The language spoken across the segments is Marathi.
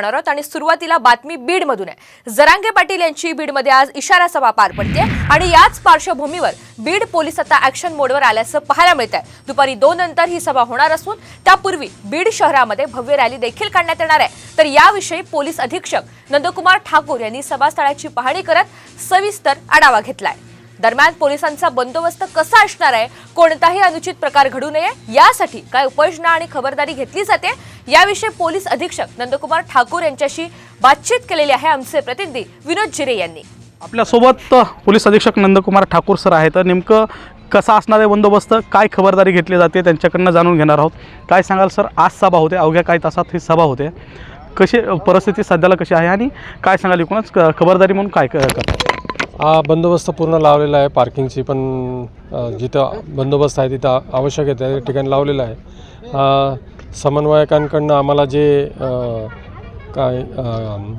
आहोत आणि सुरुवातीला बातमी बीडमधून आहे. जरांगे पाटील यांची बीडमध्ये आज इशारा सभा पार पडते आणि याच पार्श्वभूमीवर बीड पोलीस आता ऍक्शन मोडवर आल्याचं पाहायला मिळत आहे दुपारी दोन नंतर ही सभा होणार असून त्यापूर्वी बीड शहरामध्ये भव्य रॅली देखील काढण्यात येणार आहे. तर याविषयी पोलीस अधीक्षक नंदकुमार ठाकूर यांनी सभास्थळाची पाहणी करत सविस्तर आढावा घेतलाय. दरम्यान पोलिसांचा बंदोबस्त कसा असणार आहे कोणताही अनुचित प्रकार घडू नये यासाठी काय उपाययोजना आणि खबरदारी घेतली जाते याविषयी पोलीस अधीक्षक नंदकुमार ठाकूर यांच्याशी बातचीत केलेली आहे आमचे प्रतिनिधी विनोद जिरे यांनी. आपल्यासोबत पोलीस अधीक्षक नंदकुमार ठाकूर सर आहेत. तर नेमकं कसा असणार आहे बंदोबस्त? काय खबरदारी घेतली जाते त्यांच्याकडनं जाणून घेणार आहोत. काय सांगाल सर? आज सभा होते. अवघ्या काही तासात ही सभा होते. कशी परिस्थिती सध्याला कशी आहे आणि काय सांगाल एकूणच? क- खबरदारी म्हणून काय करतात हा बंदोबस्त पूर्ण लावलेला आहे पार्किंगची पण जिथं बंदोबस्त आहे तिथं आवश्यक आहे त्या ठिकाणी लावलेलं आहे. समन्वयकांकडनं आम्हाला जे काय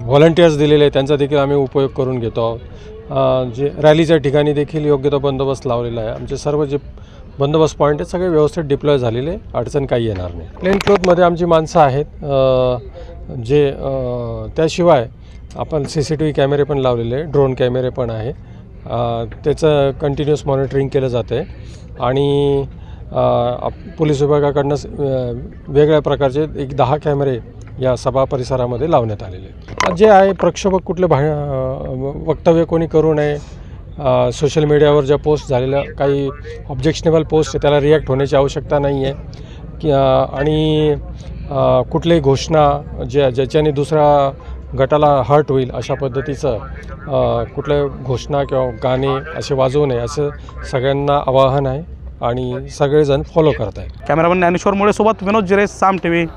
व्हॉलंटियर्स दिलेले आहेत त्यांचा देखील आम्ही उपयोग करून घेतो आहोत. जे रॅलीच्या ठिकाणी देखील योग्य तो बंदोबस्त लावलेला आहे. आमचे सर्व जे बंदोबस्त पॉईंट आहेत सगळे व्यवस्थित डिप्लॉय झालेले आहे. अडचण काही येणार नाही. प्लेन क्लोथमध्ये आमची माणसं आहेत. जे त्याशिवाय आपण सी सी टी व्ही कॅमेरे पण लावलेले आहे ड्रोन कॅमेरे पण आहे. त्याचं कंटिन्युअस मॉनिटरिंग केलं जातं आहे आणि पोलीस विभागाकडनं वेगळ्या प्रकारचे एक दहा कॅमेरे या सभा परिसरामध्ये लावण्यात आलेले आहेत. जे आहे प्रक्षोभक कुठले भा वक्तव्य कोणी करू नये सोशल मीडियावर ज्या पोस्ट झालेल्या काही ऑब्जेक्शनेबल पोस्ट आहे त्याला रिॲक्ट होण्याची आवश्यकता नाही आहे की आणि कुठलेही कुठल्याही घोषणा ज्या ज्याच्याने दुसऱ्या गटाला हर्ट होईल अशा पद्धतीचं कुठल्या घोषणा किंवा गाणे असे वाजवू नये असं सगळ्यांना आवाहन आहे. आणि सगळेजण फॉलो करत आहे कॅमेरामन ज्ञानेश्वर मुळे सोबत विनोद जिरे साम टी व्ही बीड.